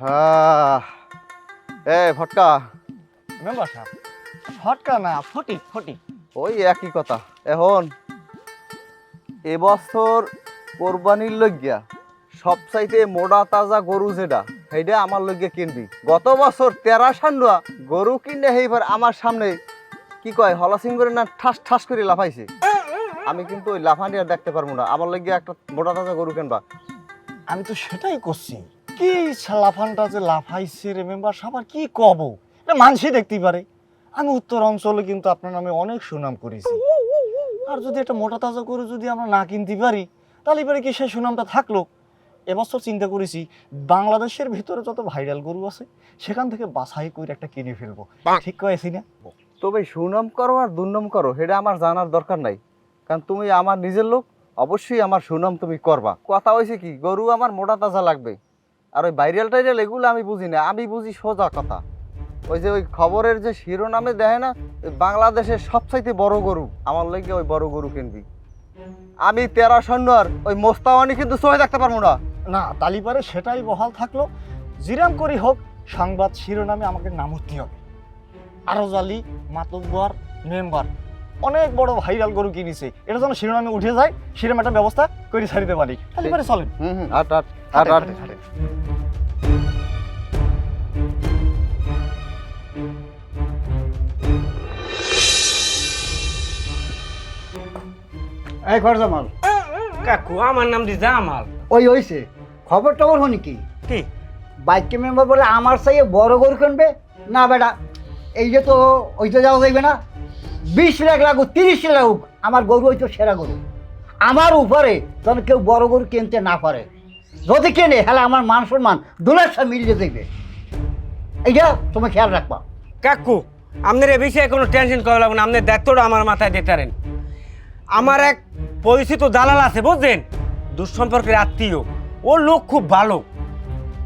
হ্যাঁ এ ফটকা মেম্বার সাহেব ফটকা না ফটিক ফটিক ওই একই কথা। এখন এবছর কোরবানির লজ্ঞা সবচাইতে মোটা তাজা গরু যেটা সেইটা আমার লজ্ঞা কিনবি। গত বছর তেরা সান্ডুয়া গরু কিনে সেইবার আমার সামনে কি কয় হলাসিং করে না ঠাস ঠাস করে লাফাইছে। আমি কিন্তু ওই লাফানি আর দেখতে পারব না। আমার লজ্ঞা একটা মোটা তাজা গরু কিনবা। আমি তো সেটাই করছি। কি লাফানটা যে লাফাইছে রে মেম্বার সাহেব, আর কি কব? এটা মানুষই দেখতেই পারে। আমি উত্তর অঞ্চলে কিন্তু আপনার নামে অনেক সুনাম করেছি। আর যদি একটা মোটা তাজা করে যদি আমরা না কিনতে পারি, তাহলে এবারে কি সেই সুনামটা থাকল? এবছর চিন্তা করেছি, বাংলাদেশের ভিতরে যত ভাইরাল গরু আছে, সেখান থেকে বাছাই করে একটা কিনে ফেলব। ঠিক কয়েছি না? তবে সুনাম করো আর দুর্নাম করো, সেটা আমার জানার দরকার নাই। কারণ তুমি আমার নিজের লোক, অবশ্যই আমার সুনাম তুমি করবা। কথা হয়েছে কি, গরু আমার মোটা তাজা লাগবে। আর ওই ভাইরাল টাইরাল এগুলো আমি বুঝি না, আমি বুঝি সোজা কথা। ওই যে ওই খবরের যে শিরোনামে দেখে না বাংলাদেশের সবচাইতে বড় গরু, আমার লাগে ওই বড় গরু কিনবি আমি তেরা সৈন্যর ওই মোস্তাওয়ানি কিন্তু সহে থাকতে পারব না। না তালিপারে সেটাই বহাল থাকল। জিরাম করি হোক, সংবাদ শিরোনামে আমাকে নাম উঠতে হবে। আরজ আলী, মাতব্বর, মেম্বার। অনেক বড় ভাইরাল গরু কিনেছে। এটা যেন শিরোনামে উঠে যায় সেরকম একটা ব্যবস্থা করে ছাড়িতে পারি। তালিপারে চলেন। হুম হুম আট আট আট। এই খরচা মাল কাকু আমার নাম দি জামাল। ওই হইছে খবর টবর হনি কি? কি? বাইকে মেম্বার বলে আমার সাইয়ে বড় গরু কিনবে? না বেটা এই যে তো ওই তো যাওয়া যাইবে না। বিশ লাখ লাগুক, তিরিশ লাগুক, আমার গরু ওই তো সেরা গরু। আমার উপরে তখন কেউ বড় গরু কিনতে না পারে, যদি কেনে হলে আমার মান সম্মান দুলার সাথে মিলিয়ে দেবে। এইটা তুমি খেয়াল রাখবা। কাকু, আপনার এ বিষয়ে কোনো টেনশন করা লাগবে না, আপনার দায়িত্বটা আমার মাথায় দিতারেন আমার এক পরিচিত দালাল আছে, বুঝলেন? দুঃসম্পর্কের আত্মীয়। ও লোক খুব ভালো।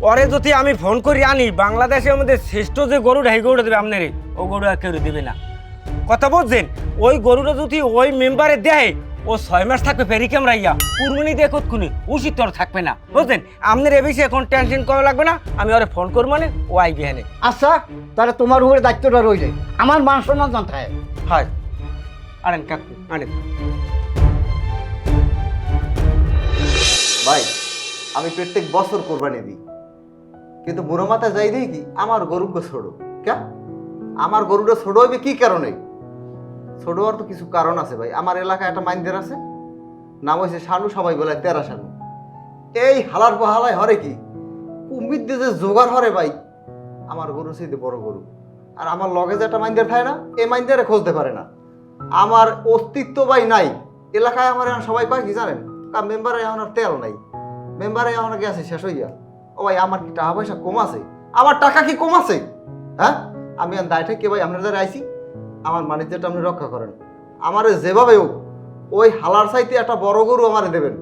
ওরে যদি আমি ফোন করি, আনি, বাংলাদেশের মধ্যে শ্রেষ্ঠ যে গরুটা এই গরুটা দেবে আপনার। ও গরু আর কেউ দেবে না। কথা বুঝছেন? ওই গরুটা যদি ওই মেম্বারে দেয় ও ছয় মাস থাকবে পেরি ক্যামেরাইয়া কুরবানি দিয়ে কতক্ষণি? উচিত তোর থাকবে না। বুঝলেন আপনার এ বিষয়ে এখন টেনশন করা লাগবে না আমি ওরে ফোন করব মানে ও আইবে হেনে আচ্ছা তাহলে তোমার উপরে দায়িত্বটা রইলে আমার মান সম্মান জানতে হয়। আনেন কাকু আনেন। ভাই আমি প্রত্যেক বছর কোরবানি দিই। কিন্তু বুড়ো মাথা যাই দেই কি আমার গরুকে ছোড়ো। কে আমার গরুটা ছোট হইবে কি কারণে? ছোট হওয়ার তো কিছু কারণ আছে ভাই। আমার এলাকায় একটা মাইন্দের আছে, নাম হয়েছে শানু, সবাই বলে তেরা শানু। এই হালার হালায় হরে কি? কুমির দিয়ে যে জোগাড় হরে ভাই, আমার গরু সেই বড় গরু। আর আমার লগে যে একটা মাইন্দের থাকে না এই মাইন্দারে খুঁজতে পারে না। আমার অস্তিত্ব ভাই নাই। এলাকায় আমার এখন সবাই কয় কি জানেন? কারণ মেম্বারে এখন আর তেল নাই। মেম্বারে এখন গেছে শেষ হইয়া। ও ভাই, আমার কি টাকা পয়সা কম আছে? আমার টাকা কি কম আছে? হ্যাঁ? আমি দায়টা কে ভাই? আপনাদের আইছি। আমার বাণিজ্যটা আপনি রক্ষা করেন। আমার যেভাবে হোক, ওই হালার চাইতে একটা বড় গরু আমারে দেবেন।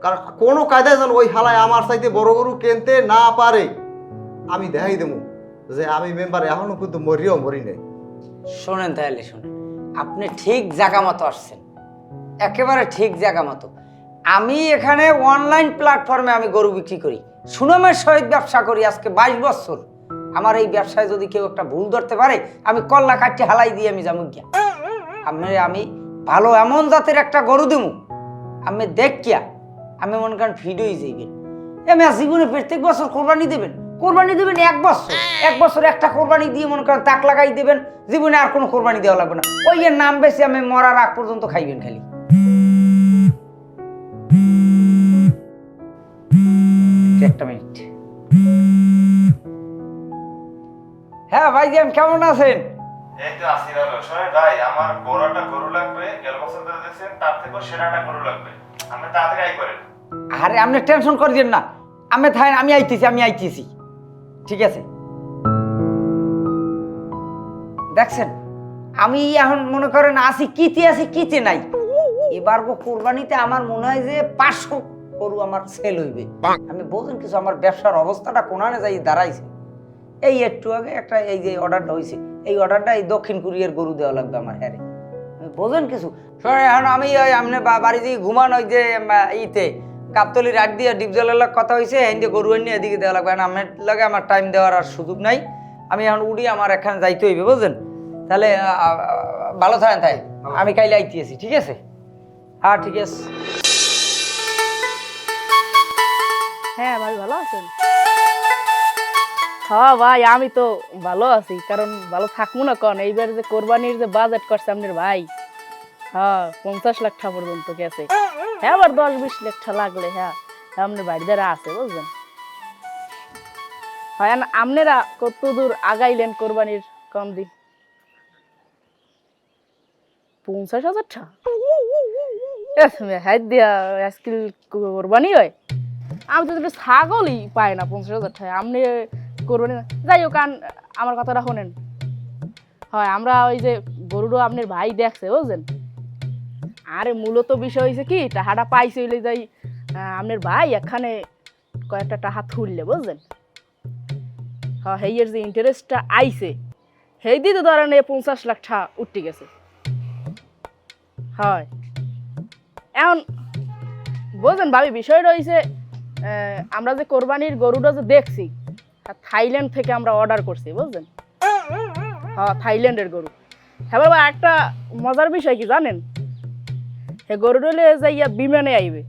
কারণ কোনো কায়দায় যেন ওই হালায় আমার চাইতে বড় গরু কিনতে না পারে। আমি দেখাই দেবো যে আমি মেম্বার এখনও কিন্তু মরিও মরি নেই শোনেন তাহলে, শোনেন। আপনি ঠিক জায়গা মতো আসছেন। একেবারে ঠিক জায়গা মতো। আমি এখানে অনলাইন প্ল্যাটফর্মে আমি গরু বিক্রি করি। সুনামের সহিত ব্যবসা করি আজকে বাইশ বছর। আমার এই ব্যবসায় যদি কেউ একটা ভুল ধরতে পারে, আমি কল্লা কাটতে হালাই দিয়ে আমি যাব গিয়া। আমি আমি ভালো এমন জাতের একটা গরু দেবো আমি দেখ দেখিয়া আমি মনে করেন ভিডিওই যাইবেন আমি জীবনে প্রত্যেক বছর কোরবানি দেবেন। কোরবানি দেবেন এক বছর। এক বছর একটা কোরবানি দিয়ে মনে করেন তাক লাগাই দেবেন। জীবনে আর কোনো কোরবানি দেওয়া লাগবে না। ওই এর নাম বেশি, আমি মরার আগ পর্যন্ত খাইবেন খালি। একটা মিনিট। হ্যাঁ ভাইজান কেমন আছেন? এই তো আসি ভালো। শোনেন ভাই আমার বড় একটা গরু লাগবে গেল বছর ধরে দেখছেন তার থেকেও সেরা একটা গরু লাগবে। আপনি তাড়াতাড়ি আই করেন। আরে আপনি টেনশন করছেন না। আমি থাকেন আমি আইতেছি আমি আইতেছি। ঠিক আছে? দেখছেন আমি এখন মনে করেন আসি কিতে আছি কিতে নাই। এবার গো কোরবানিতে আমার মনে হয় যে পাঁচশো গরু আমার সেল হইবে। আমি বলছেন কিছু আমার ব্যবসার অবস্থাটা কোনানে যাই দাঁড়াইছে? এই একটু আগে একটা এই যে অর্ডারটা হয়েছে এই অর্ডারটা এই দক্ষিণ কোরিয়ার গরু দেওয়া লাগবে আমার হ্যাঁ বোঝেন কিছু? শোনেন এখন আমি ওই আপনি বাড়ি দিয়ে ঘুমান ওই যে ইতে কাপতলি রাট দিয়ে ডিপজলের লগ কথা হয়েছে হিন্দে গরু নিয়ে এদিকে দেওয়া লাগবে। না আমার লাগে আমার টাইম দেওয়ার আর সুযোগ নাই। আমি এখন উড়ি আমার এখানে যাইতে হইবে বুঝলেন তাহলে ভালো থাকেন তাই। আমি কাইলে আইতেছি ঠিক আছে? হ্যাঁ ঠিক আছে। হ্যাঁ ভাই ভালো আছেন? হ্যাঁ ভাই, আমি তো ভালো আছি, কারণ ভালো থাকব না কন? এইবার যে কোরবানির যে বাজেট করছে আপনার ভাই হ্যাঁ পঞ্চাশ লাখ টাকা পর্যন্ত গেছে। হ্যাঁ আবার দশ বিশ লাখ টাকা লাগলে হ্যাঁ আপনার বাড়ি দ্বারা আছে, বুঝলেন? হয় আপনারা কত দূর আগাইলেন কোরবানির কম দিন? পঞ্চাশ হাজার টাকা? হ্যাঁ দিয়া আজকাল কোরবানি হয়? আমি তো ছাগলই পাই না পঞ্চাশ হাজার টাকা। আপনি করবেন যাই হোক আমার কথাটা শোনেন। হয়, আমরা ওই যে গরুটা আপনার ভাই দেখছে বুঝলেন আরে মূলত বিষয় হয়েছে কি টাকাটা পাইছে হইলে যাই আপনার ভাই এখানে কয়েকটা টাকা তুললে বুঝলেন হ্যাঁ হেইয়ের যে ইন্টারেস্টটা আইছে সেই দিতে ধরেন এই পঞ্চাশ লাখ টাকা উঠতে গেছে। হয়, এখন বুঝলেন ভাবি, বিষয়টা হয়েছে আমরা যে কোরবানির গরুটা যে দেখছি থাইল্যান্ড থেকে আমরা অর্ডার করছি বুঝলেন? হ্যাঁ থাইল্যান্ডের গরু। হ্যাঁ বাবা একটা মজার বিষয় কি জানেন? হে গরুটা যাইয়া বিমানে আইবে।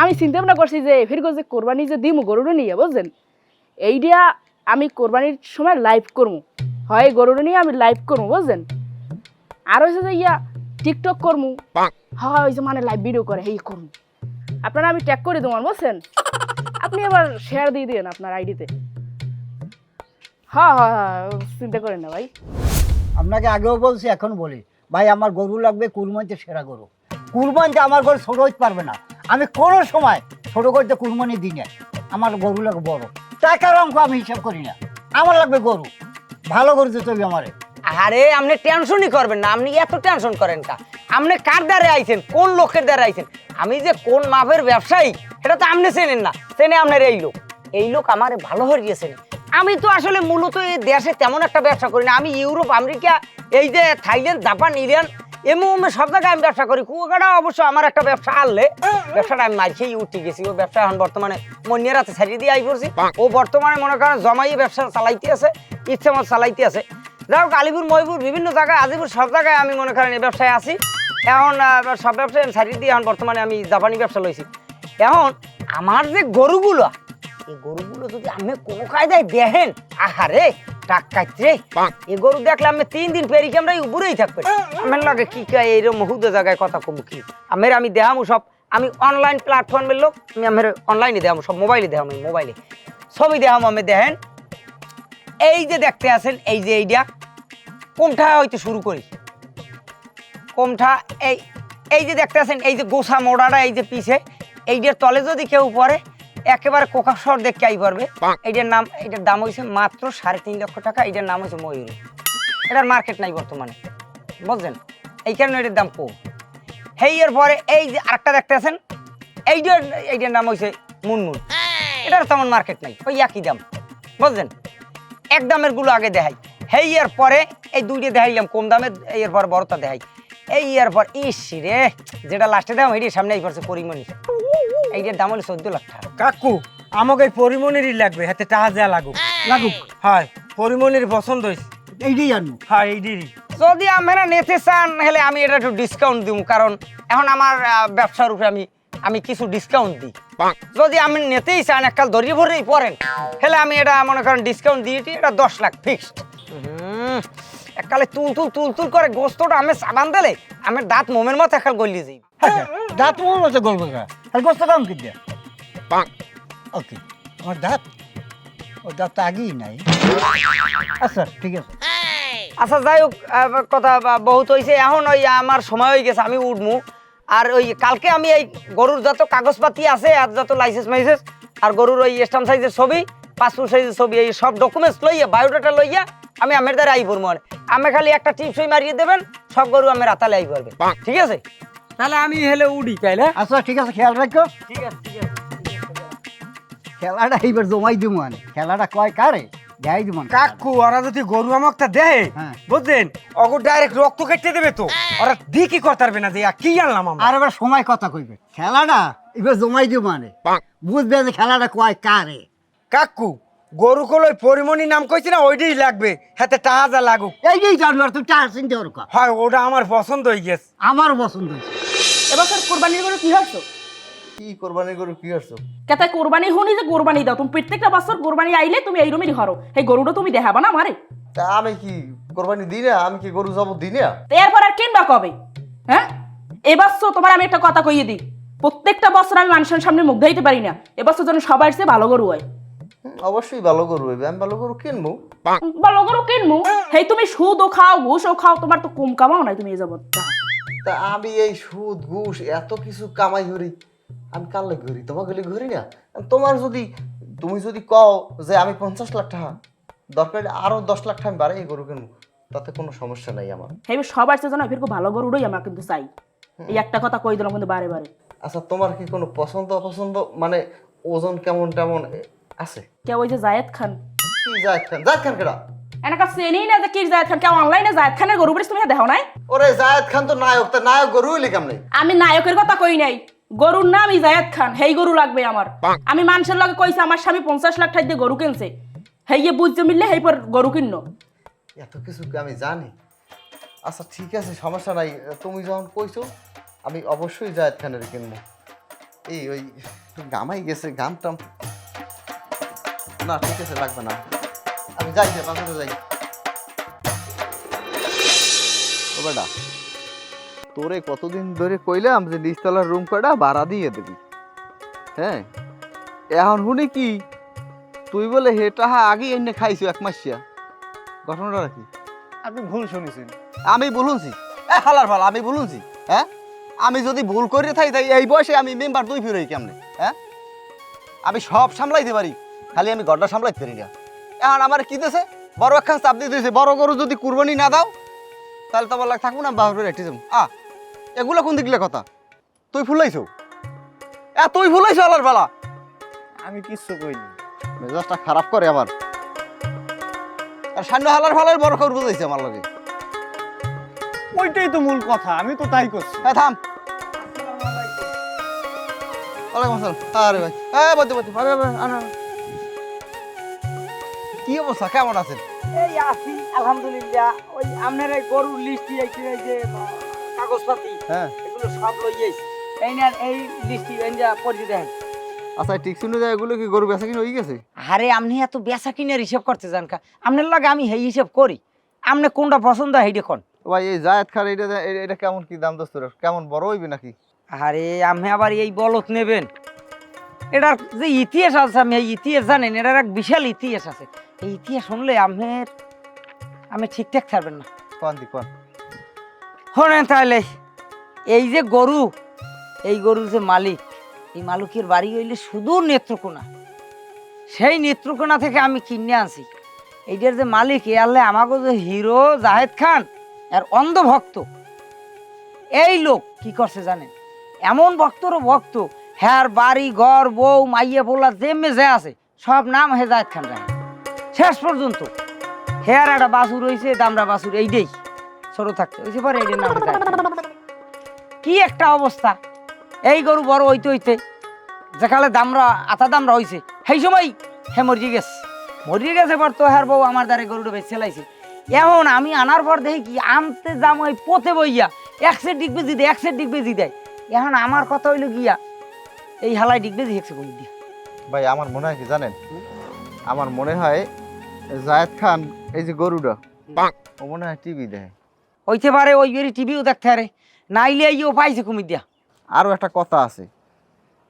আমি চিন্তা ভাবনা করছি যে ফিরগো যে কোরবানি যে দিমু গরুটা নিয়ে বুঝলেন? এইটা আমি কোরবানির সময় লাইভ করব হয় গরুটা নিয়ে আমি লাইভ করব বুঝলেন? আর হয়েছে যে ইয়া টিকটক করব হয় ওই যে মানে লাইভ ভিডিও করে এই করব আপনারা আমি ট্যাগ করে দেবো বুঝছেন আপনি আবার শেয়ার দিয়ে দিন আপনার আইডিতে হ্যাঁ হ্যাঁ হ্যাঁ চিন্তা করেন না ভাই। আপনাকে আগেও বলছি এখন বলি। ভাই আমার গরু লাগবে কুরবানিতে সেরা গরু। কুরবানিতে আমার গরু ছোট হইতে পারবে না। আমি কোনো সময় ছোট করতে কুরবানি দিই না। আমার গরু লাগবে বড়। টাকার অঙ্ক আমি হিসাব করি না। আমার লাগবে গরু। ভালো গরু দিতে হবে আমারে। আরে আপনি টেনশনই করবেন না। আপনি এত টেনশন করেন কা। আপনি কার দ্বারে আইছেন? কোন লোকের দ্বারা আইছেন? আমি যে কোন মাপের ব্যবসায়ী এটা তো আপনি চেনেন না। চেনে আপনার এই লোক। এই লোক আমার ভালো হরিয়েছেন আমি তো আসলে মূলত এই দেশে তেমন একটা ব্যবসা করি না। আমি ইউরোপ আমেরিকা এই যে থাইল্যান্ড জাপান ইরান এমন সব জায়গায় আমি ব্যবসা করি। কুয়াকাটা অবশ্য আমার একটা ব্যবসা আনলে ব্যবসাটা আমি খেয়েই উঠে গেছি। ও ব্যবসা এখন বর্তমানে মনিয়ার হাতে ছাড়িয়ে দিয়ে আই পড়ছি। ও বর্তমানে মনে করেন জমাই ব্যবসা চালাইতে আছে ইচ্ছে মতো চালাইতে আছে। যাই হোক আলিপুর ময়পুর বিভিন্ন জায়গায় আজিপুর সব জায়গায় আমি মনে করেন এই ব্যবসায় আছি। এখন সব ব্যবসা আমি ছাড়িয়ে দিয়ে এখন বর্তমানে আমি জাপানি ব্যবসা লইছি এখন আমার যে গরুগুলো এই গরুগুলো যদি আমি কোনো কায়দায় দেখেন আহারে টাকাইতে এই গরু দেখলে আমি তিন দিন পেরি উপরেই থাকবে। আমার লাগে কি কয় এইরকম মুহুদ জায়গায় কথা কমু কি? আমের আমি দেখামু সব। আমি অনলাইন প্ল্যাটফর্মের লোক আমি আমার অনলাইনে দেখামু সব মোবাইলে দেখামু মোবাইলে সবই দেখামু আমি দেখেন এই যে দেখতে আছেন এই যে এইটা কোমঠা হইতে শুরু করি? কোমঠা এই এই যে দেখতে আছেন এই যে গোসা মোড়াটা এই যে পিছে এইটার তলে যদি কেউ পরে একেবারে কোকাসর দেখতে আই পারবে এইটার নাম এইটার দাম হয়েছে মাত্র সাড়ে তিন লক্ষ টাকা এইটার নাম হয়েছে ময়ূরী। এটার মার্কেট নাই বর্তমানে বুঝলেন এই কারণে এটার দাম কম। হেই এর পরে এই যে আরেকটা দেখতে আছেন এইটার এইটার নাম হয়েছে মুনমুন। এটার তেমন মার্কেট নাই ওই একই দাম বুঝলেন এক দামেরগুলো আগে দেখাই। হেই এর পরে এই দুইটা দেখাইলাম কম দামের এই এর পর বড়টা দেখাই। এই ইয়ার পর ইস রে যেটা লাস্টে দাম এটি সামনে এই পড়ছে পরিমণি। এইটার দাম হলো চোদ্দ লাখ টাকা। কাকু আমাকে এই পরিমণিরই লাগবে হাতে টাকা দেওয়া লাগুক। লাগুক? হয় পরিমণির পছন্দ হয়েছে। এইটাই আনব হয় এইটিরই। যদি আপনারা নিতে চান হলে আমি এটা একটু ডিসকাউন্ট দিব কারণ এখন আমার ব্যবসার উপরে আমি আমি কিছু ডিসকাউন্ট দিই। যদি আপনি নিতেই চান এককাল ধরিয়ে ভরেই পড়েন হলে আমি এটা মনে করেন ডিসকাউন্ট দিয়ে এটা দশ লাখ ফিক্সড এককালে তুল তুল তুল তুল করে গোস্তটা আমি সাবান দিলে আমার দাঁত মোমের মতো একাল গলিয়ে যাই আচ্ছা দাঁত মনে মতো গল্প আর গোস্ত কাম কি দিয়ে? ওকে আমার দাঁত? ও দাঁত তো আগেই নাই। আচ্ছা ঠিক আছে। আচ্ছা যাই হোক কথা বা- বহুত হয়েছে এখন ওই আমার সময় হয়ে গেছে আমি উঠমু। আর ওই কালকে আমি এই গরুর যত কাগজপাতি আছে আর যত লাইসেন্স মাইসেন্স আর গরুর ওই স্টাম্প সাইজের ছবি পাসপোর্ট সাইজের ছবি এই সব ডকুমেন্টস লইয়া বায়োডাটা লইয়া আমি আমের দ্বারা আই পড়ব আর। আমি খালি একটা টিপসই মারিয়ে দেবেন সব গরু আমি রাতালে আই পড়বে ঠিক আছে? তাহলে আমি হেলে উড়ি তাইলে? আচ্ছা ঠিক আছে খেয়াল রাখো। ঠিক আছে ঠিক আছে। খেলাটা এইবার জমাই দিব মানে। খেলাটা কয় কারে? দেখাই দিব কাকু ওরা যদি গরু আমাকটা দেয় হ্যাঁ। বুঝলেন? অগো ডাইরেক্ট রক্ত কেটে দেবে তো। ওরা দি কি করতে পারবে না যে কি আনলাম আমরা? আর এবার সময় কথা কইবে। খেলাটা এবার জমাই দিও মানে। বুঝবে যে খেলাটা কয় কারে। কাকু গরু কলই পরিমণি নাম কইছি না ওইটাই লাগবে। হাতে টাকা যা লাগুক। এই যে জানবার তুই চার চিনতে ওর। হয় ওটা আমার পছন্দ হয়ে গেছে। আমার পছন্দ হয়েছে। এবছর কোরবানির গরু কি হচ্ছ কি কোরবানি গরু কি করছ কেতায় কোরবানি শুনি যে কোরবানি দাও তুমি প্রত্যেকটা বছর কোরবানি আইলে তুমি এই রুমেরই হরো এই গরুটা তুমি দেখাবা না আমারে? তা আমি কি কোরবানি দিই না? আমি কি গরু যাব দিই না? তো এরপর আর কিনবা কবে? হ্যাঁ? এবছর তোমার আমি একটা কথা কইয়ে দিই। প্রত্যেকটা বছর আমি মানুষের সামনে মুখ দিতে পারি না। এবছর যেন সবার চেয়ে ভালো গরু হয়। অবশ্যই ভালো গরু হইবে আমি ভালো গরু কিনবো। ভালো গরু কিনবো? হেই তুমি সুদও খাও ঘুষও খাও তোমার তো কম কামাও নাই তুমি এই যাবত তা আমি এই সুদ ঘুষ এত কিছু কামাই করি আমি কার লাগে ঘুরি? তোমাকে গেলে ঘুরি না? তোমার যদি তুমি যদি কও যে আমি পঞ্চাশ লাখ টাকা দরকার আরও দশ লাখ টাকা আমি বাড়াই গরু কিনবো তাতে কোনো সমস্যা নাই আমার। হেই সবার চেয়ে যেন এরকম ভালো গরুটাই আমার কিন্তু চাই। এই একটা কথা কই দিলাম কিন্তু বারে বারে। আচ্ছা তোমার কি কোনো পছন্দ অপছন্দ? মানে ওজন কেমন তেমন আছে। কেউ ওই যে জায়েদ খান? কি জায়দ খান? জায়দ খান কেডা? এনাকা চেনি না যে কি জায়েদ খান অনলাইনে জায়েদ খানের গরু বেরিস তুমি দেখো নাই? ওরে জায়দ খান তো নায়ক তা নায়ক গরু হইলে কেমনে? আমি নায়কের কথা কই নাই। গরুর নাম জায়েদ খান হেই গরু লাগবে আমার। আমি মানুষের লগে কইছি আমার স্বামী পঞ্চাশ লাখ টাকা দিয়ে গরু কিনছে। হেইয়ে বুঝতে মিললে হেই পর গরু কিনলো। এত কিছু কি আমি জানি? আচ্ছা ঠিক আছে সমস্যা নাই। তুমি যখন কইছো আমি অবশ্যই জায়দ খানের কিনবো। এই ওই গামাই গেছে গাম টাম না ঠিক আছে লাগবে না। আমি যাই যে বাজারে যাই। ও বেটা তোরে কতদিন ধরে কইলাম যে নিচতলার রুম কটা ভাড়া দিয়ে দিবি। হ্যাঁ? এখন শুনি কি তুই বলে হেটা হা আগে এনে খাইছো এক মাসিয়া। ঘটনাটা কি? আপনি ভুল শুনেছেন। আমি বলুনছি এ হালার ফালা আমি বলুনছি হ্যাঁ? আমি যদি ভুল করে থাকি তাই এই বয়সে আমি মেম্বার দুই ফিরে কেমনে? হ্যাঁ? আমি সব সামলাইতে পারি। খালি আমি ঘরটা সামলাইতে পারি না। এখন আমার কি দিয়েছে বড় একখান চাপ দিয়ে দিয়েছে বড় গরু যদি কুরবানি না দাও তাহলে তোমার লাগ থাকব না বাবার রেটে যাব। আ এগুলো কোন দিকলে কথা? তুই ফুলাইছো? এ তুই ফুলাইছো হালার ফালা আমি কিচ্ছু কইনি। মেজাজটা খারাপ করে আমার। আর সামনে হালার ফালার বড় খবর বুঝাইছে আমার লগে। ওইটাই তো মূল কথা আমি তো তাই করছি। হ্যাঁ থাম। ওয়ালাইকুম আসসালাম। আরে ভাই। হ্যাঁ বলতে বলতে ভাই আনা কি অবস্থা? কেমন আছেন? এই আছি আলহামদুলিল্লাহ। ওই আপনার এই গরুর লিস্ট এই যে কাগজপাতি হ্যাঁ। এগুলো সব লইয়েছি এই নেন এই লিস্ট এই যা পড়ে দেখেন আচ্ছা ঠিক শুনে যায় এগুলো কি গরু বেচা কিনে হয়ে গেছে? আরে আপনি এত বেচা কিনের হিসাব করতে যান কা। আপনার লাগে আমি সেই হিসাব করি। আপনি কোনটা পছন্দ হয় দেখুন ভাই এই জায়েদ খান এটা এটা- কেমন কি দাম দোস্তর কেমন বড় হইবে নাকি? আরে আপনি আবার এই বলত নেবেন। এটার যে ইতিহাস আছে আমি এই ইতিহাস জানেন এটার এক বিশাল ইতিহাস আছে। এই ইতিহাস শুনলে আপনার আমি ঠিকঠাক থাকবেন না। কোন দি কোন? শোনেন তাহলে এই যে গরু এই গরুর যে মালিক এই মালিকের বাড়ি হইলে শুধু নেত্রকোনা। সেই নেত্রকোনা থেকে আমি কিনে আনছি। এইটার যে মালিক এ আনলে আমাকে যে হিরো জাহেদ খান আর অন্ধভক্ত। এই লোক কি করছে জানেন? এমন ভক্তরও ভক্ত হ্যার বাড়ি ঘর বউ মাইয়া পোলা যেমে যে আছে সব নাম হে জাহেদ খান রায় শেষ পর্যন্ত। হেয়ার একটা বাসুর হয়েছে দামরা বাসুর এইটাই। ছোট থাকতে হয়েছে পরে নাম কি একটা অবস্থা। এই গরু বড় হইতে হইতে যেখানে দামরা আতা দামরা হইছে সেই সময় হে মরিয়ে গেছে। মরিয়ে গেছে পর তো হ্যার বউ আমার দ্বারে গরুটা বেশ চেলাইছে এমন আমি আনার পর দেখি কি আনতে যাম ওই পথে বইয়া। এক সেট ডিগ বেজি দেয় এক সেট ডিগ বেজি দেয়। এখন আমার কথা হইল গিয়া এই হালাই ডিগ বেজি হেক্সে কই দিয়া। ভাই আমার মনে হয় কি জানেন? আমার মনে হয় জায়েদ খান এই যে গরুটা ও মনে হয় টিভি দেখে। হইতে পারে ওই বেরি টিভিও দেখতে পারে নাইলে ইও পাইছে কুমি দিয়া আরও একটা কথা আছে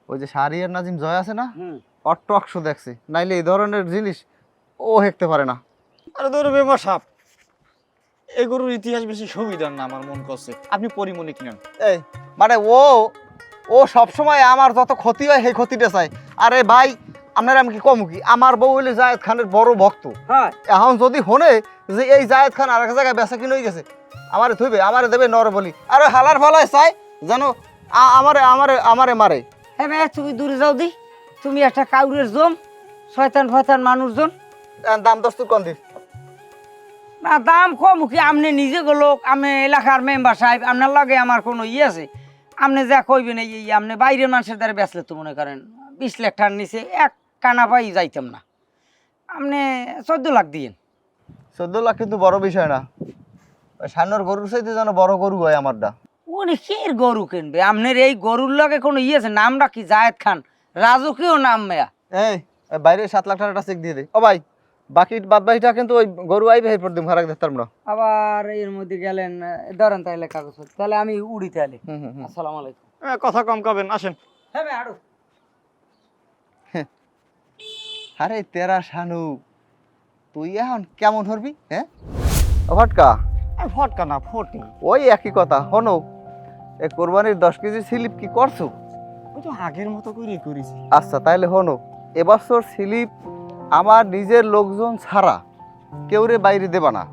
ওই যে শাহরিয়ার নাজিম জয় আছে না ওর টক শো দেখছে নাইলে এই ধরনের জিনিস ও হেঁকতে পারে না। আরে ধরো বেমা সাপ এই গরুর ইতিহাস বেশি সুবিধার না আমার মন করছে আপনি পরিমণি কিনেন। এই মানে ও ও সবসময় আমার যত ক্ষতি হয় সেই ক্ষতিটা চাই আরে ভাই আপনার আমি কি কম কি? আমার বউ হইলে জায়েদ খানের বড় ভক্ত। হ্যাঁ। এখন যদি শোনে যে এই জায়েদ খান আর এক জায়গায় বেচা কিনে হয়ে গেছে আমারে থইবে আমারে দেবে নর বলি। আরে হালার ফালায় চাই আ- আমারে আমারে আমারে মারে। হ্যাঁ মেয়ে তুমি দূরে যাও দি। তুমি একটা কাউরের জম শয়তান ফয়তান মানুষজন। দাম দস্তুর কম দিস না দাম কম কি? আপনি নিজে লোক আমি এলাকার মেম্বার সাহেব আপনার লগে আমার কোনো ইয়ে আছে। আপনি যা কইবেন এই এই আপনি বাইরের মানুষের দ্বারা বেচলে তো মনে করেন বিশ লাখ টাকার নিচে এক কানা পাই যাইতাম না। আপনি চোদ্দ লাখ দিয়েন। চোদ্দ লাখ কিন্তু বড় বিষয় না। ওই সান্নর গরুর চাইতে যেন বড় গরু হয় আমারটা। উনি কির গরু কিনবে? আপনার এই গরুর লগে কোনো ইয়ে আছে? নামটা কি? জায়েদ খান। রাজকীয় নাম মেয়া। এই বাইরে সাত লাখ টাকাটা চেক দিয়ে দে। ও ভাই বাকি বাদ বাকিটা কিন্তু ওই গরু আইবে এরপর দিম ভাড়া দেখতাম না। আবার এর মধ্যে গেলেন ধরেন তাহলে কাগজ তাহলে আমি উড়ি তাহলে। আসসালামু আলাইকুম। কথা কম কবেন আসেন। হ্যাঁ ভাই আরও আরে তেরা শানু তুই এখন কেমন হরবি হ্যাঁ? ও ফটকা আর ফটকা না ফটি। ওই একই কথা হনো এ কোরবানির দশ কেজি স্লিপ কি করছ? ওই তো আগের মতো করেই করেছি। আচ্ছা তাহলে হনো এবছর স্লিপ আমার নিজের লোকজন ছাড়া কেউ রে বাইরে দেবা না।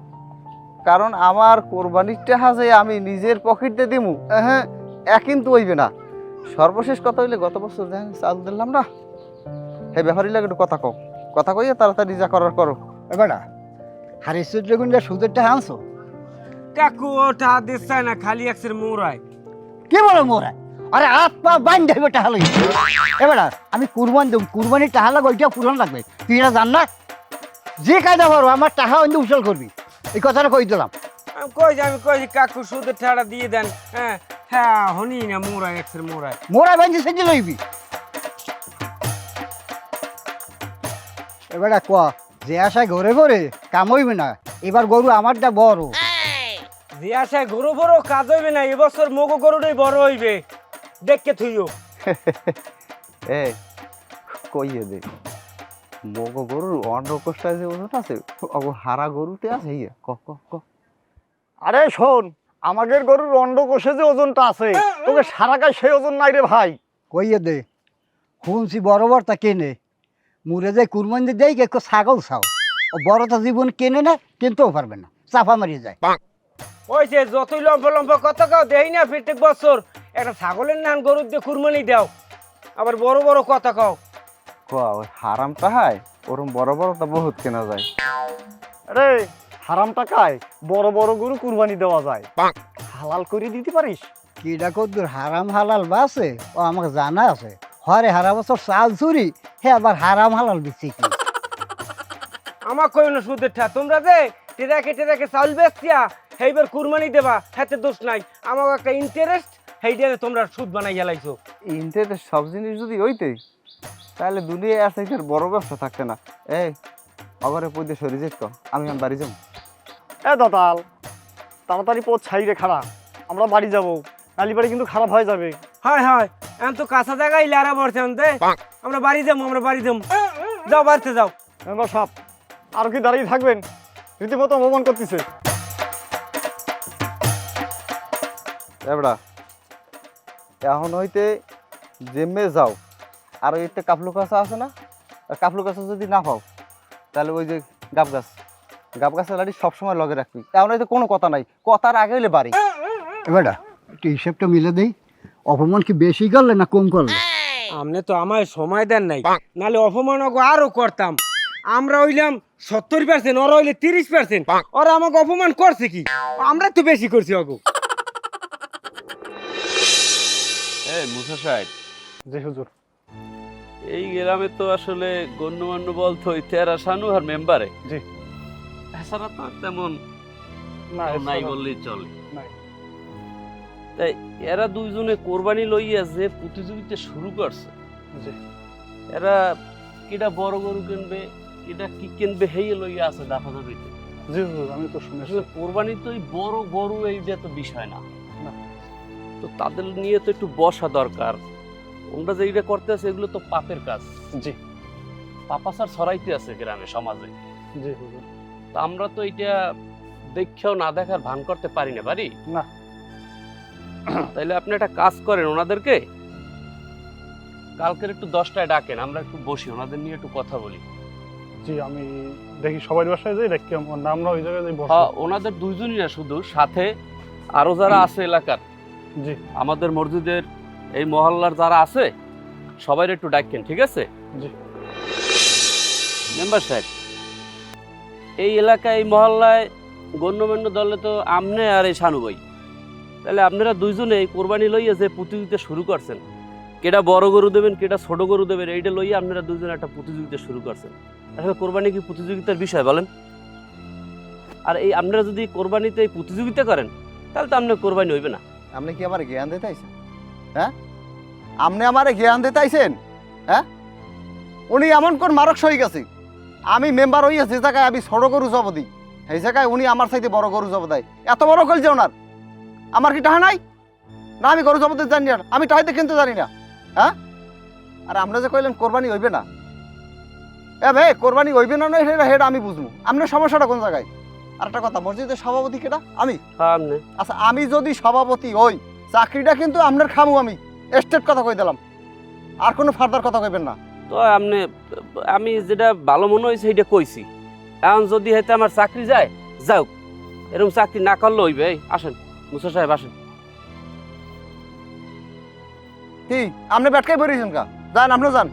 কারণ আমার কোরবানির টাকা যে আমি নিজের পকেটে দিমু হ্যাঁ এক কিন্তু হইবে না। সর্বশেষ কথা হইলে গত বছর দেখেন চাল দিলাম না? হে ব্যাপারই লাগে একটু কথা কও। কথা কইয়া তাড়াতাড়ি যা করার করো। এবারটা সুদের টাকা আনছো? কাকু ওটা দিচ্ছে না খালি একসের মোড়ায় কি বলে মোরা আরে হাত পা বাইন দেবে টাকা লই এবার আমি কুরবান দেব কুরবানির টাকা লাগবে ওইটা পূরণ লাগবে। তুই এটা জান না? যে কায়দা পারো আমার টাকা অন্য উসল করবি। এই কথাটা কই দিলাম? আমি কই যে আমি কই কাকু সুদের ঠাড়া দিয়ে দেন। হ্যাঁ হ্যাঁ হনি না মোড়ায় একসের মোড়ায় মোরা বাইন সেজে লইবি। এবারে ক যে আশায় ঘরে ঘরে কাম হইবে না এবার গরু আমারটা বড়। যে আশায় গরু বড় কাজ হইবে না এবছর মগো গরুটাই বড় হইবে। দেখকে থুইও এ কইয়ে দে। মগ গরুর অন্য কোষ্টায় যে ওজন আছে অগো হারা গরুতে আছে ইয়ে ক ক ক। আরে শোন আমাদের গরুর অন্ড কোষে যে ওজনটা আছে তোকে সারা গায়ে সেই ওজন নাই রে ভাই। কইয়ে দে শুনছি বড় বড়টা কেনে মুরে যে কুরবানি দেই একটু ছাগল চাও ও বড়টা জীবন কেনে না কিনতেও পারবে না চাপা মারিয়ে যায়। ওই যে যতই লম্বা লম্বা কথা কাও দেই না প্রত্যেক বছর একটা ছাগলের নান গরুর দিয়ে কুরবানি দাও। আবার বড় বড় কথা কাও। ক ওই হারাম তাহায় ওরম বড় বড় তো বহুত কেনা যায়। আরে হারাম টাকায় বড় বড় গরু কুরবানি দেওয়া যায়। হালাল করে দিতে পারিস? কিডা কদ্দুর হারাম হালাল বাসে ও আমাকে জানা আছে। হরে হারা বছর চাল চুরি হে আবার হারাম হালাল দিচ্ছি কি? আমার কই না সুদের ঠা তোমরা যে টেরাকে টেরাকে চাউল বেচতিয়া সেইবার কুরবানি দেবা হাতে দোষ নাই। আমার একটা ইন্টারেস্ট সেইটারে তোমরা সুদ বানাই গেলাইছো ইন্টারনেট সব জিনিস যদি হইতে তাহলে দুনিয়ায় আছে এটার বড় ব্যবসা থাকতে না। এই অগরে পদ্মে সরি যেত আমি আমার বাড়ি যাব। এ দাতাল তাড়াতাড়ি পথ ছাইরে খাড়া আমরা বাড়ি যাব নালি বাড়ি কিন্তু খারাপ হয়ে যাবে। হয় হয় এখন তো কাঁচা জায়গায় লারা পড়ছে আনতে আমরা বাড়ি যাব আমরা বাড়ি যাব। যাও বাড়িতে যাও। মেম্বার সাপ। আর কি দাঁড়িয়ে থাকবেন? রীতিমতো অপমান করতেছে। এবড়া এখন হইতে জেমে যাও। আর ওই একটা কাপলু কাঁচা আছে না? কাপলু কাঁচা যদি না পাও তাহলে ওই যে গাব গাছ। গাব গাছের লাড়ি সবসময় লগে রাখবি। এখন হয়তো কোনো কথা নাই। কথার আগে হইলে বাড়ি। এবার একটু হিসেবটা মিলে দেই। অপমান কি বেশি করলে না কম করলে? আপনি তো আমায় সময় দেন নাই। নালে অপমান আরও করতাম। আমরা হইলাম সত্তর পার্সেন্ট ওরা হইলে তিরিশ পার্সেন্ট ওরা আমাকে অপমান করছে কি? আমরা তো বেশি করছি এই মুসা সাহেব জি হুজুর। এই গ্রামে তো আসলে গণ্যমান্য বলতো ওই তেরা শানু আর মেম্বারে। জি। এছাড়া তো তেমন নাই বললেই চলে। নাই। তাই এরা দুইজনে কোরবানি লইয়া যে প্রতিযোগিতা শুরু করছে জি। এরা কিটা বড় গরু কিনবে কিটা কি কিনবে হেই লইয়া আছে দাফাদাফিতে। জি হুজুর আমি তো শুনেছি। কোরবানি তো এই বড় গরু এইটা তো বিষয় না। তো তাদের নিয়ে তো একটু বসা দরকার। ওরা যে এইটা করতেছে এগুলো তো পাপের কাজ। জি। পাপাসার ছড়াইতে আছে গ্রামে সমাজে। জি হুজুর তা আমরা তো এটা দেখেও না দেখার ভান করতে পারি না পারি না। তাইলে আপনি একটা কাজ করেন ওনাদেরকে কালকের একটু দশটায় ডাকেন আমরা একটু বসি ওনাদের নিয়ে একটু কথা বলি। জি আমি দেখি সবাই বাসায় যাই দেখি আমার ওই জায়গায় যাই হ্যাঁ ওনাদের দুইজনই না শুধু সাথে আরও যারা আছে এলাকার। জি। আমাদের মসজিদের এই মহল্লার যারা আছে সবাই একটু ডাকেন ঠিক আছে? জি। মেম্বার সাহেব এই এলাকায় এই মহল্লায় গণ্যমান্য দলে তো আমনে আর এই শানু ভাই। তাহলে আপনারা দুইজনে এই কোরবানি লইয়া যে প্রতিযোগিতা শুরু করছেন কেটা বড় গরু দেবেন কেটা ছোট গরু দেবেন, এইটা লইয়া আপনারা দুইজনে একটা প্রতিযোগিতা শুরু করছেন। আসলে কোরবানি কি প্রতিযোগিতার বিষয় বলেন? আর এই আপনারা যদি কোরবানিতে এই প্রতিযোগিতা করেন, তাহলে তো আপনার কোরবানি হইবে না। আপনি কি আমার জ্ঞান দিতে আইছেন? হ্যাঁ? আপনি আমারে জ্ঞান দিতে আইছেন? হ্যাঁ? উনি এমন কোন মারক হয়ে গেছে? আমি মেম্বার হইয়া যে জায়গায় আমি ছোট গরু জব দিই, সেই জায়গায় উনি আমার সাথে বড় গরু জব দেয়। এত বড় কলছে ওনার? আমার কি টাহা নাই? না আমি গরু জব দিতে জানি না। আমি টাহাইতে কিনতে জানি না। হ্যাঁ? আর আপনি যে কইলেন কোরবানি হইবে না। এ ভাই কোরবানি হইবে না নয় সেটা সেটা আমি বুঝব। আপনার সমস্যাটা কোন জায়গায়? আর একটা কথা মসজিদের সভাপতি কেটা আমি? হ্যাঁ আচ্ছা আমি যদি সভাপতি হই চাকরিটা কিন্তু আপনার খামু আমি। স্টেট কথা কই দিলাম। আর কোনো ফার্দার কথা কইবেন না। তো আপনি আমি যেটা ভালো মনে হয়েছে সেইটা কইছি। এখন যদি হয়তো আমার চাকরি যায় যাও। এরকম চাকরি না করলে হইবে আসেন। মুসা সাহেব আসেন। কি? আপনি ব্যাটকাই বেরিয়েছেন কা? যান আপনিও যান।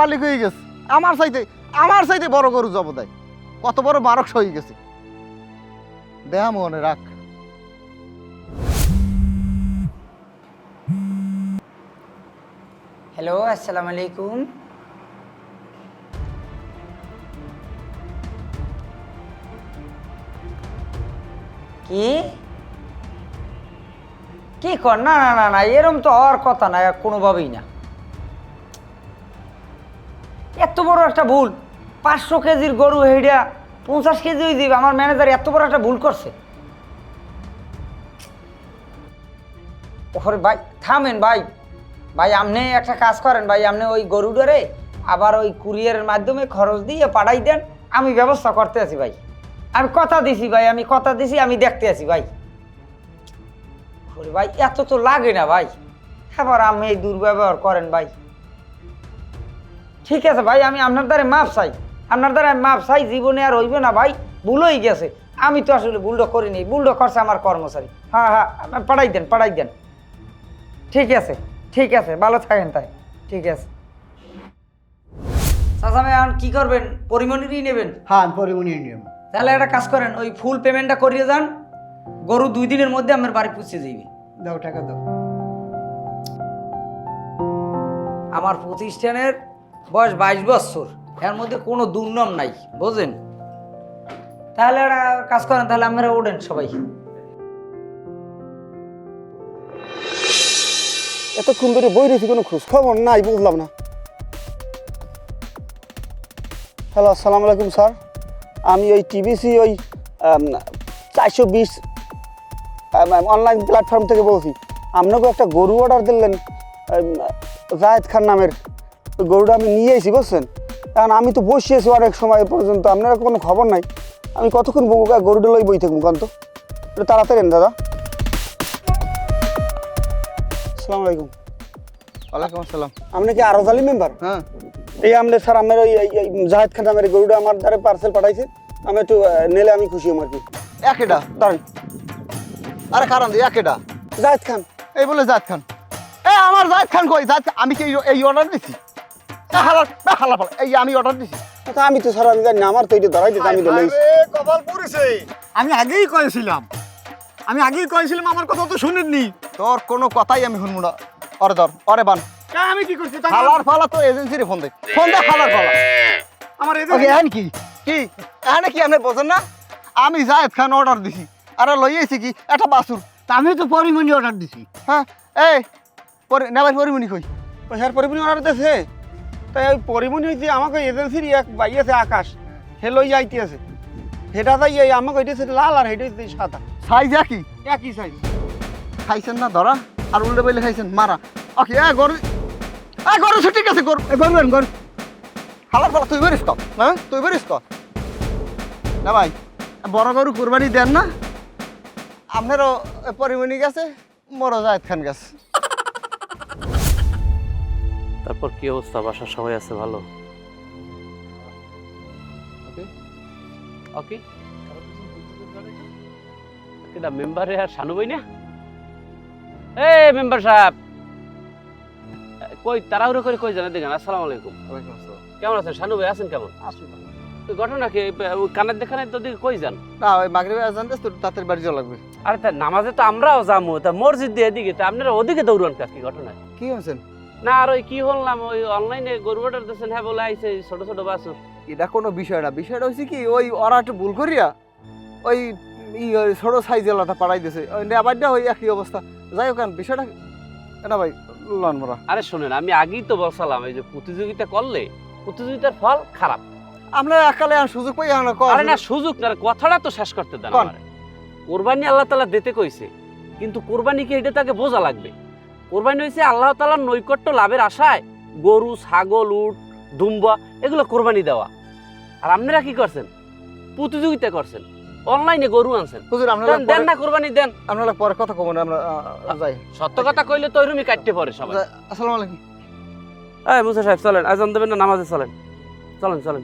মালিক হয়ে গেছে? আমার চাইতে আমার চাইতে বড় গরু জব দেয় কত বড় মারক হয়ে গেছে। দেহা মনে রাখ। হ্যালো আসসালামু আলাইকুম। কি? কর? না না না না, এরম তো হওয়ার কথা না, কোনোভাবেই না। এত বড় একটা ভুল, পাঁচশো কেজির গরু হেইডা পঞ্চাশ কেজি হয়ে দিবে আমার ম্যানেজার এত বড় একটা ভুল করছে। ওরে ভাই, থামেন ভাই। ভাই, আপনি একটা কাজ করেন, ভাই, আপনি ওই গরুটারে আবার ওই কুরিয়ারের মাধ্যমে খরচ দিয়ে পাঠাই দেন, আমি ব্যবস্থা করতে আছি ভাই। আমি কথা দিছি ভাই, আমি কথা দিছি, আমি দেখতে আছি ভাই। ভাই, এত তো লাগে না ভাই। এবার আপনি এই দুর্ব্যবহার করেন ভাই। ঠিক আছে ভাই, আমি আপনার দ্বারা মাপ চাই। আপনার দ্বারা আমি মাপ চাই, জীবনে আর হইবে না ভাই ভুল হয়ে গেছে। আমি তো আসলে ভুলটা করিনি, ভুলটা করছে আমার কর্মচারী। হ্যাঁ হ্যাঁ পাঠাই দেন পাঠাই দেন। ঠিক আছে ঠিক আছে, ভালো থাকেন তাই। ঠিক আছে। চাচা ভাই, এখন কি করবেন? পরিমণিরই নেবেন? হ্যাঁ পরিমণি নিয়ম তাহলে একটা কাজ করেন ওই ফুল পেমেন্টটা করিয়ে যান গরু দুই দিনের মধ্যে আমার বাড়ি পৌঁছে যাইবে। দাও টাকা দাও। আমার প্রতিষ্ঠানের বয়স বাইশ বছর এর মধ্যে কোনো দুর্নাম নাই বুঝলেন? তাহলে একটা কাজ করেন তাহলে আপনারা ওঠেন সবাই। এতক্ষণ ধরে বই রেখে কোনো খোঁজ খবর নাই বুঝলাম না। হ্যালো আসসালামু আলাইকুম স্যার। আমি ওই টিভিসি ওই চারশো বিশ অনলাইন প্ল্যাটফর্ম থেকে বলছি। আপনাকে একটা গরু অর্ডার দিলেন জায়েদ খান নামের। ওই গরুটা আমি নিয়ে এসেছি বুঝছেন? কারণ আমি তো বসিয়েছি অনেক সময় পর্যন্ত আপনারা কোনো খবর নাই। আমি কতক্ষণ গরুটা লই বই থাকব কান্ত? একটু তাড়াতাড়ি দাদা। আসসালামু আলাইকুম। ওয়ালাইকুম আসসালাম। আপনি কি আরজ আলী মেম্বার হ্যাঁ। এই আমলে স্যার আমার ওই জাহেদ খান নামের গরুটা আমার দ্বারা পার্সেল পাঠাইছে। আমি একটু নিলে আমি খুশি হম আর কি। একেডা দাঁড়ান। আরে কারণ একেডা জাহেদ খান। এই বলে জায়দ খান। এ আমার জাহেদ খান কই? খান- আমি কি এই- অর্ডার দিছি? ফালা, এই আমি অর্ডার দিছি। তা আমি তো স্যার আমি জানি না আমার তো এটা দাঁড়াই দিতে আমি কপাল পড়েছে। আমি আগেই কয়েছিলাম। আমি আগেই কয়েছিলাম আমার কথা তো শুনেননি। তোর কোনো কথাই আমি শুনব না। অরে ধর অরে বান। আমি কি করছি? হালার ফালা তো এজেন্সিরে ফোন দে ফোন দে হালার ফালা আমার এদের কি? কি? এখানে কি আপনি বোঝেন না? আমি জায়েদ খান অর্ডার দিছি। আরে লইয়েছি কি? একটা বাসুর আমি তো পরিমণি অর্ডার দিছি। হ্যাঁ? এই নেবার পরিমণি কই? স্যার পরিমণি অর্ডার দিয়েছে তাই ওই পরিমণি হইতে আমাকে এজেন্সির এক আছে আকাশ। হে লই যাইতে আছে সেটা তাই এই আমাকে হচ্ছে লাল আর এটা হচ্ছে সাদা। সাইজ কি একই সাইজ খাইছেন না ধরা? আর উল্টে বইলে খাইছেন মারা। ওকে এ গরু এ গরু ঠিক আছে গরু। করবেন কর হালার ফালা তুই বেরিস কর হ্যাঁ? তুই বেরিস কর না ভাই বড় গরু কুরবানি দেন না। আপনারও পরিমণি গেছে মরো জায়দ খান গেছে। তারপর কি অবস্থা? বাসার সবাই আছে ভালো? ওকে। এটা মেম্বারে আর শানু বই না? এ মেম্বার সাহেব! কই তাড়াহুড়ো করে কই জানেন দেখেন আসসালামু আলাইকুম। ওয়ালাইকুম আসসালাম। কেমন আছেন? শানু ভাই আছেন কেমন? আসুন ঘটনা কি? কানের দেখানে তো দিকে কই যান? না ওই মাগরিবে আজান দিস তো তাদের বাড়ি যাওয়া লাগবে। আরে তা নামাজে তো আমরাও যাব তা মসজিদ দিয়ে এদিকে তা আপনারা ওদিকে দৌড়ান কাজ কি ঘটনা কি হয়েছেন না আর ওই কি হলাম ওই অনলাইনে গরু অর্ডার দিচ্ছেন হ্যাঁ বলে আইছে ছোট ছোট বাসু এটা কোনো বিষয় না বিষয়টা হচ্ছে কি ওই ওরা একটু ভুল করিয়া ওই ছোট সাইজ এলাটা পাড়াই দিছে ওই নেবারটা ওই একই অবস্থা। যাই হোক বিষয়টা না ভাই আরে শোনেন আমি আগেই তো বলছিলাম এই যে প্রতিযোগিতা করলে প্রতিযোগিতার ফল খারাপ। আমরা একালে আর সুযোগ পাই আরে না সুযোগ না কথাটা তো শেষ করতে দেন আমারে। কোরবানি আল্লাহ তালা দিতে কইছে কিন্তু কোরবানি কি এটা তাকে বোঝা লাগবে। কোরবানি হয়েছে আল্লাহ তালার নৈকট্য লাভের আশায় গরু ছাগল উট দুম্বা এগুলো কোরবানি দেওয়া। আর আপনারা কি করছেন? প্রতিযোগিতা করছেন। অনলাইনে গরু আনছেন। হুজুর আপনারা দেন দেন না কুরবানি দেন। আপনারা পরে কথা কব না আমরা যাই। সত্য কথা কইলে তো ওইরকমই কাটতে পারে সবাই। আসসালামু আলাইকুম। এই মুসা সাহেব চলেন। আজান দেবেন না নামাজে চলেন। চলেন চলেন।